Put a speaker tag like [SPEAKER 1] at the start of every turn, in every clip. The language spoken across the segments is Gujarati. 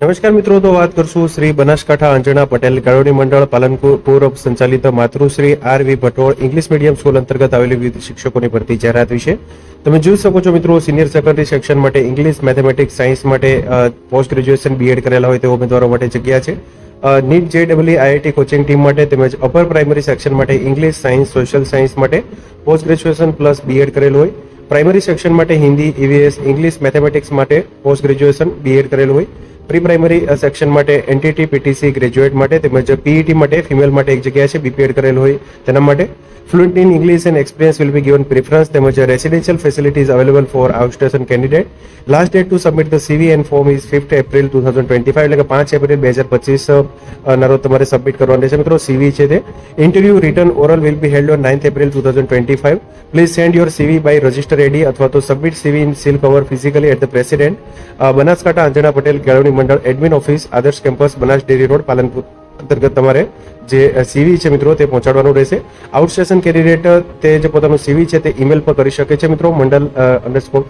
[SPEAKER 1] નમસ્કાર મિત્રો, તો વાત કરશું શ્રી બનાસકાંઠા અંજણા પટેલ કારોડી મંડળ પાલનપુર પૂર્વ સંચાલિત Matrushri R V Bhatol English medium school અંતર્ગત આવેલી વિવિધ શિક્ષકોની ભરતી જાહેરાત વિશે. તમે જોઈ શકો છો મિત્રો, સિનિયર સેકન્ડરી સેક્શન માટે ઇંગ્લિશ, મેથેમેટિક્સ, સાયન્સ માટે પોસ્ટ ગ્રેજ્યુએશન બીએડ કરેલા હોય તેવા ઉમેદવારો માટે જગ્યા છે. નીટ જે ડબલ્યુ આઈઆઈટી કોચિંગ ટીમ માટે તેમજ અપર પ્રાઇમરી સેક્શન માટે ઇંગ્લિશ, સાયન્સ, સોશિયલ સાયન્સ માટે પોસ્ટ ગ્રેજ્યુએશન પ્લસ બીએડ કરેલું હોય. પ્રાઇમરી સેક્શન માટે હિન્દી ઈવીએસ ઇંગ્લિશ, મેથેમેટિક્સ માટે પોસ્ટ ગ્રેજ્યુએશન બીએડ કરેલું હોય. પ્રી પ્રાઇમરી સેક્શન માટે એનટીટી પીટીસી ગ્રેજ્યુએટ માટે તેમજ પીઈટી માટે ફિમેલ માટે એક જગ્યા છે બીપીએડ કરેલ હોય તેના માટે. Fluent in English and experience will be given preference તેમજ residential facilities available for outstation candidate last date to submit the CV and form is fifth April two thousand twenty five એટલે પાંચ એપ્રિલ બે હજાર પચીસ ના તમારે સબમિટ કરવાનું રહેશે. મિત્રો સીવી છે તે. Interview written oral will be held on ninth April two thousand twenty five please send your CV by register AD અથવા તો submit CV in seal cover physically at the president Banaskantha Anjana Patel, Kelavani Mandal admin office Adarsh campus Banas dairy road, Palanpur. અંતર્ગત તમારે જે સીવી છે મિત્રો, તે પહોંચાડવાનું રહેશે. આઉટસ્ટેશન કેન્ડિડેટ તે જે પોતાનું સીવી છે, તે ઈમેલ પર કરી શકે છે મિત્રો. Mandal underscore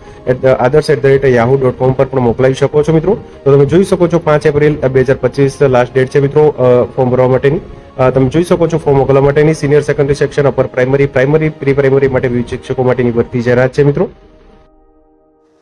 [SPEAKER 1] Adarsh at the rate Yahoo dot com પર પણ મોકલાવી શકો છો મિત્રો. તો તમે જોઈ શકો છો, પાંચ એપ્રિલ બે હજાર પચીસ લાસ્ટ ડેટ છે મિત્રો ફોર્મ ભરવા માટેની. તમે જોઈ શકો છો ફોર્મ મોકલવા માટેની senior secondary section upper primary primary pre primary માટે શિક્ષકો માટેની ભરતી જાહેરાત છે મિત્રો.